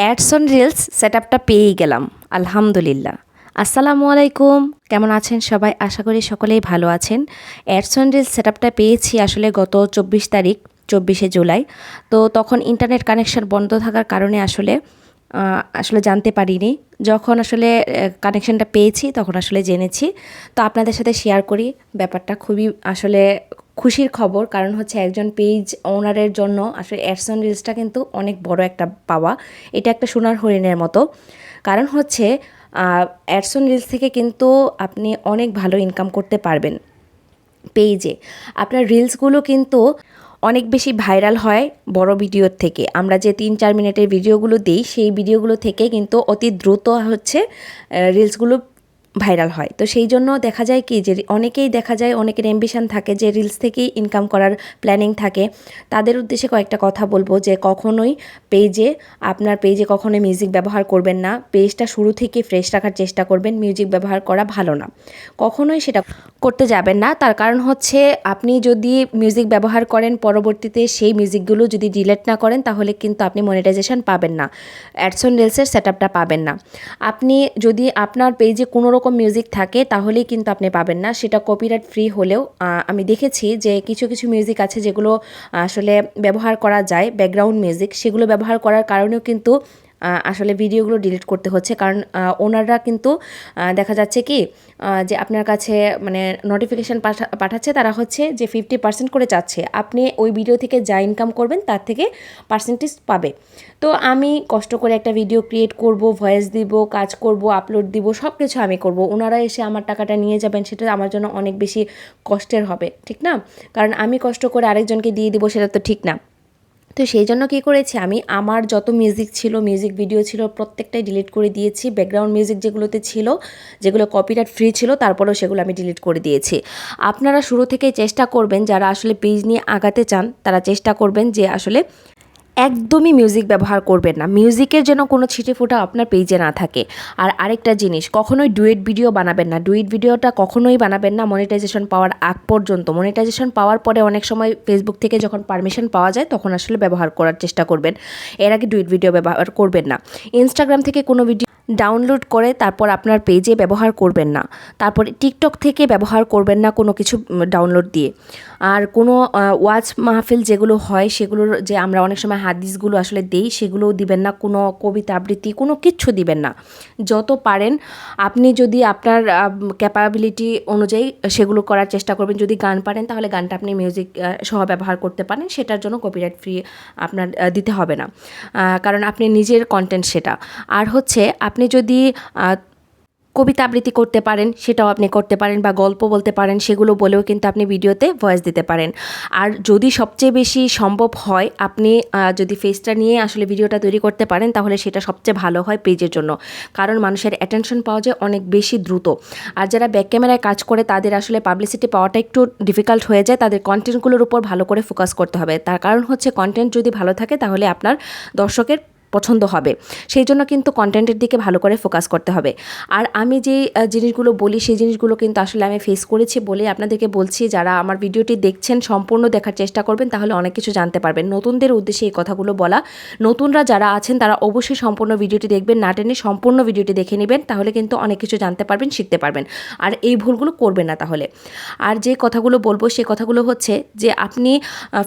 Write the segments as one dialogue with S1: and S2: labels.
S1: Ads on reels set আপটা পেয়েই গেলাম, আলহামদুলিল্লাহ। আসসালামু আলাইকুম, কেমন আছেন সবাই? আশা করি সকলেই ভালো আছেন। অ্যাডস অন রিলস সেট আপটা পেয়েছি আসলে গত চব্বিশ তারিখ, চব্বিশে জুলাই। তো তখন ইন্টারনেট কানেকশন বন্ধ থাকার কারণে আসলে আসলে জানতে পারিনি। যখন আসলে কানেকশনটা পেয়েছি, তখন আসলে জেনেছি। তো আপনাদের সাথে শেয়ার করি। ব্যাপারটা খুবই আসলে খুশির খবর, কারণ হচ্ছে একজন পেজ ওনারের জন্য আসলে অ্যাডসন রিলসটা কিন্তু অনেক বড় একটা পাওয়া। এটা একটা সোনার হরিণের মতো। কারণ হচ্ছে অ্যাডসন রিলস থেকে কিন্তু আপনি অনেক ভালো ইনকাম করতে পারবেন পেজে আপনার রিলসগুলো কিন্তু অনেক বেশি ভাইরাল হয় বড় ভিডিওর থেকে। আমরা যে তিন, চার মিনিটের ভিডিওগুলো দিই, সেই ভিডিওগুলো থেকে কিন্তু অতি দ্রুত হচ্ছে রিলসগুলো ভাইরাল হয়। তো সেই জন্য দেখা যায় কি যে অনেকেই দেখা যায়, অনেকের অ্যাম্বিশন থাকে যে রিলস থেকেই ইনকাম করার প্ল্যানিং থাকে। তাদের উদ্দেশ্যে কয়েকটা কথা বলব যে কখনোই পেজে আপনার পেজে কখনোই মিউজিক ব্যবহার করবেন না। পেজটা শুরু থেকে ফ্রেশ রাখার চেষ্টা করবেন। মিউজিক ব্যবহার করা ভালো না। কখনোই সেটা করতে যাবেন না। তার কারণ হচ্ছে আপনি যদি মিউজিক ব্যবহার করেন পরবর্তীতে সেই মিউজিকগুলো যদি ডিলেট না করেন তাহলে কিন্তু আপনি মনিটাইজেশন পাবেন না। অ্যাডসন রিলসের সেট পাবেন না। আপনি যদি আপনার পেজে কোনো রকম মিউজিক থাকে, তাহলেই কিন্তু আপনি পাবেন না। সেটা কপিরাইট ফ্রি হলেও আমি দেখেছি যে কিছু কিছু মিউজিক আছে যেগুলো আসলে ব্যবহার করা যায় ব্যাকগ্রাউন্ড মিউজিক সেগুলো ব্যবহার করার কারণেও কিন্তু আসলে ভিডিওগুলো ডিলিট করতে হচ্ছে। কারণ ওনাররা কিন্তু দেখা যাচ্ছে কি যে আপনার কাছে মানে নোটিফিকেশান পাঠাচ্ছে, তারা হচ্ছে যে ফিফটি পার্সেন্ট করে চাচ্ছে। আপনি ওই ভিডিও থেকে যা ইনকাম করবেন, তার থেকে পার্সেন্টেজ পাবে। তো আমি কষ্ট করে একটা ভিডিও ক্রিয়েট করব ভয়েস দিব, কাজ করব আপলোড দিব সব কিছু আমি করব। ওনারা এসে আমার টাকাটা নিয়ে যাবেন, সেটা আমার জন্য অনেক বেশি কষ্টের হবে, ঠিক না? কারণ আমি কষ্ট করে আরেকজনকে দিয়ে দিব, সেটা তো ঠিক না। তো সেই জন্য কী করেছি? আমি আমার যত মিউজিক ছিল মিউজিক ভিডিও ছিল প্রত্যেকটাই ডিলিট করে দিয়েছি। ব্যাকগ্রাউন্ড মিউজিক যেগুলোতে ছিল, যেগুলো কপিরাইট ফ্রি ছিল, তারপরেও সেগুলো আমি ডিলিট করে দিয়েছি। আপনারা শুরু থেকেই চেষ্টা করবেন, যারা আসলে পেজ নিয়ে আগাতে চান, তারা চেষ্টা করবেন যে আসলে একদমই মিউজিক ব্যবহার করবেন না। মিউজিকের যেন কোনো ছিটে ফোটা আপনার পেজে না থাকে। আর আরেকটা জিনিস, কখনোই ডুয়েট ভিডিও বানাবেন না। ডুয়েট ভিডিওটা কখনোই বানাবেন না মনিটাইজেশন পাওয়ার আগ পর্যন্ত। মনিটাইজেশন পাওয়ার পরে অনেক সময় ফেসবুক থেকে যখন পারমিশন পাওয়া যায়, তখন আসলে ব্যবহার করার চেষ্টা করবেন। এর আগে ডুয়েট ভিডিও ব্যবহার করবেন না। ইনস্টাগ্রাম থেকে কোনো ভিডিও ডাউনলোড করে তারপর আপনার পেজে ব্যবহার করবেন না। তারপরে টিকটক থেকে ব্যবহার করবেন না কোনো কিছু ডাউনলোড দিয়ে। আর কোনো ওয়াচ মাহফিল যেগুলো হয়, সেগুলোর যে আমরা অনেক সময় হাদিসগুলো আসলে দেই, সেগুলোও দিবেন না, কোনো কবিতা আবৃত্তি, কোনো কিচ্ছু দিবেন না। যত পারেন, আপনি যদি আপনার ক্যাপাবিলিটি অনুযায়ী সেগুলো করার চেষ্টা করবেন। যদি গান পারেন, তাহলে গানটা আপনি মিউজিক সহ ব্যবহার করতে পারেন। সেটার জন্য কপিরাইট ফ্রি আপনার দিতে হবে না। কারণ আপনি নিজের কন্টেন্ট সেটা। আর হচ্ছে আপনি যদি কবিতা আবৃত্তি করতে পারেন, সেটাও আপনি করতে পারেন বা গল্প বলতে পারেন, সেগুলো বলেও কিন্তু আপনি ভিডিওতে ভয়েস দিতে পারেন। আর যদি সবচেয়ে বেশি সম্ভব হয়, আপনি যদি ফেসটা নিয়ে আসলে ভিডিওটা তৈরি করতে পারেন, তাহলে সেটা সবচেয়ে ভালো হয় পেজের জন্য। কারণ মানুষের অ্যাটেনশন পাওয়া যায় অনেক বেশি দ্রুত। আর যারা ব্যাক ক্যামেরায় কাজ করে, তাদের আসলে পাবলিসিটি পাওয়াটা একটু ডিফিকাল্ট হয়ে যায়, তাদের কন্টেন্টগুলোর উপর ভালো করে ফোকাস করতে হবে। তার কারণ হচ্ছে কন্টেন্ট যদি ভালো থাকে, তাহলে আপনার দর্শকের পছন্দ হবে। সেই জন্য কিন্তু কন্টেন্টের দিকে ভালো করে ফোকাস করতে হবে। আর আমি যে জিনিসগুলো বলি, সেই জিনিসগুলো কিন্তু আসলে আমি ফেস করেছি বলে আপনাদেরকে বলছি। যারা আমার ভিডিওটি দেখছেন, সম্পূর্ণ দেখার চেষ্টা করবেন, তাহলে অনেক কিছু জানতে পারবেন। নতুনদের উদ্দেশ্যে এই কথাগুলো বলা। নতুনরা যারা আছেন, তারা অবশ্যই সম্পূর্ণ ভিডিওটি দেখবেন। না টেনে সম্পূর্ণ ভিডিওটি দেখে নেবেন, তাহলে কিন্তু অনেক কিছু জানতে পারবেন, শিখতে পারবেন। আর এই ভুলগুলো করবেন না তাহলে। আর যে কথাগুলো বলব সেই কথাগুলো হচ্ছে যে, আপনি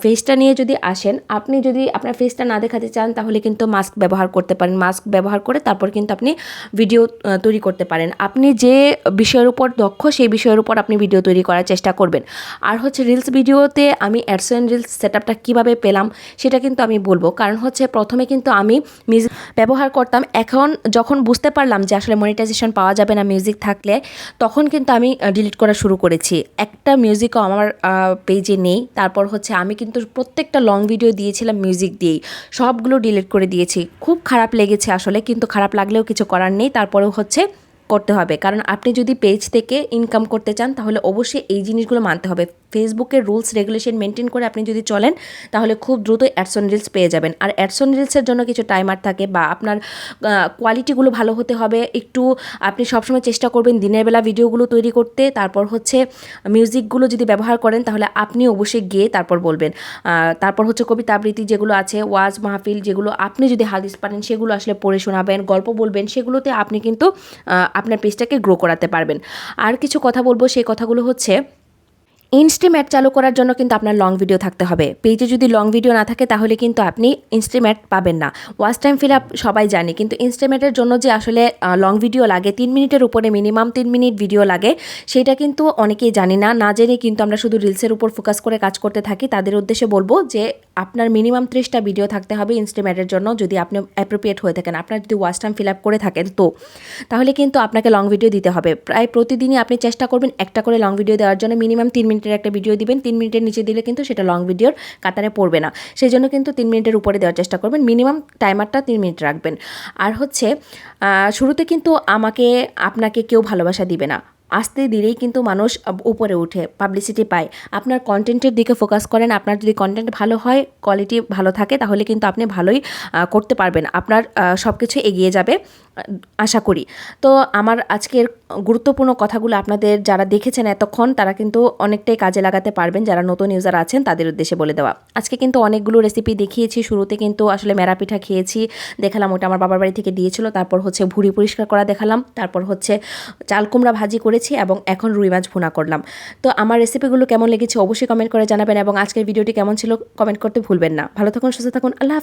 S1: ফেসটা নিয়ে যদি আসেন, আপনি যদি আপনার ফেসটা না দেখাতে চান, তাহলে কিন্তু মাস্ক ব্যবহার করতে পারেন মাস্ক ব্যবহার করে তারপর কিন্তু আপনি ভিডিও তৈরি করতে পারেন। আপনি যে বিষয়ের উপর দক্ষ, সেই বিষয়ের উপর আপনি ভিডিও তৈরি করার চেষ্টা করবেন। আর হচ্ছে রিলস ভিডিওতে আমি অ্যাডস অ্যান্ড রিলস সেট আপটা কীভাবে পেলাম, সেটা কিন্তু আমি বলব। কারণ হচ্ছে প্রথমে কিন্তু আমি মিউজিক ব্যবহার করতাম। এখন যখন বুঝতে পারলাম যে আসলে মনিটাইজেশন পাওয়া যাবে না মিউজিক থাকলে, তখন কিন্তু আমি ডিলিট করা শুরু করেছি। একটা মিউজিকও আমার পেজে নেই। তারপর হচ্ছে আমি কিন্তু প্রত্যেকটা লং ভিডিও দিয়েছিলাম মিউজিক দিয়েই। সবগুলো ডিলিট করে দিয়েছি। খুব খারাপ লেগেছে আসলে কিন্তু খারাপ লাগলেও কিছু করার নেই। তারপরেও হচ্ছে করতে হবে। কারণ আপনি যদি পেজ থেকে ইনকাম করতে চান, তাহলে অবশ্যই এই জিনিসগুলো মানতে হবে। ফেসবুকের রুলস রেগুলেশন মেনটেন করে আপনি যদি চলেন, তাহলে খুব দ্রুত অ্যাডসন রিলস পেয়ে যাবেন। আর অ্যাডসন রিলসের জন্য কিছু টাইমার থাকে বা আপনার কোয়ালিটিগুলো ভালো হতে হবে। একটু আপনি সবসময় চেষ্টা করবেন দিনের বেলা ভিডিওগুলো তৈরি করতে। তারপর হচ্ছে মিউজিকগুলো যদি ব্যবহার করেন, তাহলে আপনি অবশ্যই গিয়ে তারপর বলবেন। তারপর হচ্ছে কবিতা আবৃত্তি যেগুলো আছে, ওয়াজ, মাহফিল যেগুলো আপনি যদি হাদিস পারেন, সেগুলো আসলে পড়ে শোনাবেন, গল্প বলবেন, সেগুলোতে আপনি কিন্তু আপনার পেজটাকে গ্রো করাতে পারবেন। আর কিছু কথা বলব, সেই কথাগুলো হচ্ছে ইনস্টিম্যাট চালু করার জন্য কিন্তু আপনার লং ভিডিও থাকতে হবে। পেজে যদি লং ভিডিও না থাকে, তাহলে কিন্তু আপনি ইনস্টিম্যাট পাবেন না। ওয়াচ টাইম ফিল আপ সবাই জানি, কিন্তু ইনস্টিমেটের জন্য যে আসলে লং ভিডিও লাগে, তিন মিনিটের উপরে মিনিমাম তিন মিনিট ভিডিও লাগে, সেটা কিন্তু অনেকেই জানি না। না জেনে কিন্তু আমরা শুধু রিলসের উপর ফোকাস করে কাজ করতে থাকি। তাদের উদ্দেশ্যে বলব যে আপনার মিনিমাম ত্রিশটা ভিডিও থাকতে হবে ইনস্টিমেটের জন্য যদি আপনি অ্যাপ্রোপ্রিয়েট হয়ে থাকেন। আপনার যদি ওয়াচ টাইম ফিল আপ করে থাকেন তো, তাহলে কিন্তু আপনাকে লং ভিডিও দিতে হবে। প্রায় প্রতিদিনই আপনি চেষ্টা করবেন একটা করে লং ভিডিও দেওয়ার জন্য মিনিমাম তিন মিনিটের একটা ভিডিও দিবেন। তিন মিনিটের নিচে দিলে কিন্তু সেটা লং ভিডিওর কাতারে পড়বে না। সেই জন্য কিন্তু তিন মিনিটের উপরে দেওয়ার চেষ্টা করবেন। মিনিমাম টাইমারটা তিন মিনিট রাখবেন। আর হচ্ছে শুরুতে কিন্তু আমাকে, আপনাকে কেউ ভালোবাসা দিবে না। আস্তে দিলেই কিন্তু মানুষ উপরে উঠে পাবলিসিটি পায়। আপনার কন্টেন্টের দিকে ফোকাস করেন, আপনার যদি কন্টেন্ট ভালো হয় কোয়ালিটি ভালো থাকে, তাহলে কিন্তু আপনি ভালোই করতে পারবেন। আপনার সব কিছু এগিয়ে যাবে আশা করি। তো আমার আজকের গুরুত্বপূর্ণ কথাগুলো আপনাদের যারা দেখেছেন এতক্ষণ, তারা কিন্তু অনেকটাই কাজে লাগাতে পারবেন। যারা নতুন ইউজার আছেন, তাদের উদ্দেশ্যে বলে দেওয়া। আজকে কিন্তু অনেকগুলো রেসিপি দেখিয়েছি। শুরুতে কিন্তু আসলে মেরা পিঠা খেয়েছি, দেখালাম ওটা আমার বাবার বাড়ি থেকে দিয়েছিল, তারপর হচ্ছে ভুড়ি পরিষ্কার করা দেখালাম, তারপর হচ্ছে চাল কুমড়া ভাজি করেছি এবং এখন রুই মাছ ভুনা করলাম তো আমার রেসিপিগুলো কেমন লেগেছে অবশ্যই কমেন্ট করে জানাবেন এবং আজকের ভিডিওটি কেমন ছিল কমেন্ট করতে ভুলবেন না ভালো থাকুন, সুস্থ থাকুন, আল্লাহ।